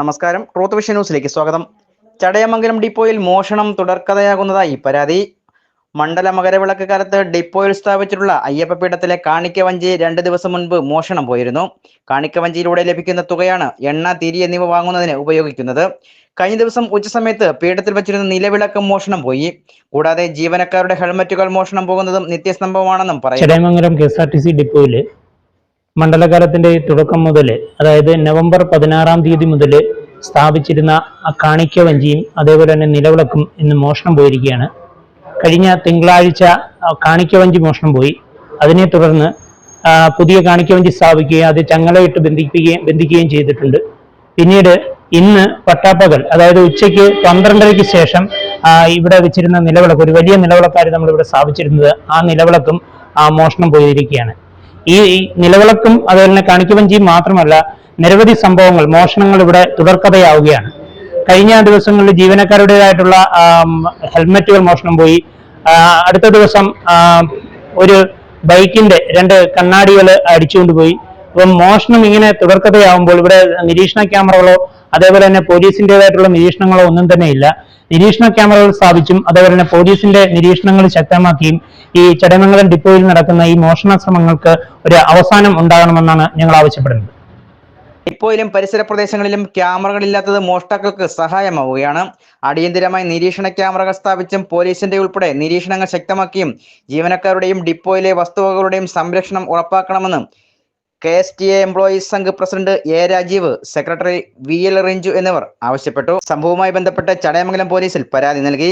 നമസ്കാരം. Truth vision ന്യൂസിലേക്ക് സ്വാഗതം. ചടയമംഗലം ഡിപ്പോയിൽ മോഷണം തുടർക്കഥയാകുന്നതായി പരാതി. മണ്ഡല മകരവിളക്ക് കാലത്ത് ഡിപ്പോയിൽ സ്ഥാപിച്ചിട്ടുള്ള അയ്യപ്പപീഠത്തിലെ കാണിക്ക വഞ്ചി രണ്ട് ദിവസം മുൻപ് മോഷണം പോയിരുന്നു. കാണിക്ക വഞ്ചിയിലൂടെ ലഭിക്കുന്ന തുകയാണ് എണ്ണ തിരി എന്നിവ വാങ്ങുന്നതിന് ഉപയോഗിക്കുന്നത്. കഴിഞ്ഞ ദിവസം ഉച്ചസമയത്ത് പീഠത്തിൽ വെച്ചിരുന്ന നിലവിളക്ക് മോഷണം പോയി. കൂടാതെ ജീവനക്കാരുടെ ഹെൽമറ്റുകൾ മോഷണം പോകുന്നതും നിത്യസംഭവമാണെന്നും പറയും Chadayamangalam K S R T C ഡിപ്പോയിൽ മണ്ഡലകാലത്തിന്റെ തുടക്കം മുതൽ അതായത് നവംബർ പതിനാറാം തീയതി മുതൽ സ്ഥാപിച്ചിരുന്ന ആ കാണിക്ക വഞ്ചിയും അതേപോലെ തന്നെ നിലവിളക്കും ഇന്ന് മോഷണം പോയിരിക്കുകയാണ്. കഴിഞ്ഞ തിങ്കളാഴ്ച കാണിക്ക വഞ്ചി മോഷണം പോയി. അതിനെ തുടർന്ന് പുതിയ കാണിക്ക വഞ്ചി സ്ഥാപിക്കുകയും അത് ചങ്ങലയിട്ട് ബന്ധിപ്പിക്കുകയും ബന്ധിക്കുകയും ചെയ്തിട്ടുണ്ട്. പിന്നീട് ഇന്ന് പട്ടാപ്പകൽ അതായത് ഉച്ചയ്ക്ക് പന്ത്രണ്ടരയ്ക്ക് ശേഷം ഇവിടെ വെച്ചിരുന്ന നിലവിളക്ക് ഒരു വലിയ നിലവിളക്കാര് നമ്മൾ ഇവിടെ സ്ഥാപിച്ചിരുന്നത് ആ നിലവിളക്കും ആ മോഷണം പോയിരിക്കുകയാണ്. ഈ നിലവിളക്കും അതുപോലെ തന്നെ കാണിക്കവഞ്ചിയും മാത്രമല്ല നിരവധി സംഭവങ്ങൾ മോഷണങ്ങൾ ഇവിടെ തുടർക്കഥയാവുകയാണ്. കഴിഞ്ഞ ദിവസങ്ങളിൽ ജീവനക്കാരുടേതായിട്ടുള്ള ഹെൽമെറ്റുകൾ മോഷണം പോയി. അടുത്ത ദിവസം ഒരു ബൈക്കിന്റെ രണ്ട് കണ്ണാടികൾ അടിച്ചുകൊണ്ടുപോയി അപ്പം മോഷണം ഇങ്ങനെ തുടർക്കഥയാവുമ്പോൾ ഇവിടെ നിരീക്ഷണ ക്യാമറകളോ അതേപോലെ തന്നെ പോലീസിന്റേതായിട്ടുള്ള നിരീക്ഷണങ്ങളോ ഒന്നും തന്നെ ഇല്ല. നിരീക്ഷണ ക്യാമറകൾ സ്ഥാപിച്ചും അതേപോലെ തന്നെ പോലീസിന്റെ നിരീക്ഷണങ്ങൾ ശക്തമാക്കിയും ഈ ചടയമംഗലം ഡിപ്പോയിൽ നടക്കുന്ന ഈ മോഷണ ശ്രമങ്ങൾക്ക് ഒരു അവസാനം ഉണ്ടാകണമെന്നാണ് ഞങ്ങൾ ആവശ്യപ്പെടുന്നത്. ഡിപ്പോയിലും പരിസര പ്രദേശങ്ങളിലും ക്യാമറകളില്ലാത്തത് മോഷ്ടാക്കൾക്ക് സഹായമാവുകയാണ്. അടിയന്തിരമായി നിരീക്ഷണ ക്യാമറകൾ സ്ഥാപിച്ചും പോലീസിന്റെ ഉൾപ്പെടെ നിരീക്ഷണങ്ങൾ ശക്തമാക്കിയും ജീവനക്കാരുടെയും ഡിപ്പോയിലെ വസ്തുവകകളുടെയും സംരക്ഷണം ഉറപ്പാക്കണമെന്ന് K S T A employees Sangh president A Rajeev secretary V L Rinchu എന്നിവർ ആവശ്യപ്പെട്ടു. സംഭവവുമായി ബന്ധപ്പെട്ട് ചടയമംഗലം പോലീസിൽ പരാതി നൽകി.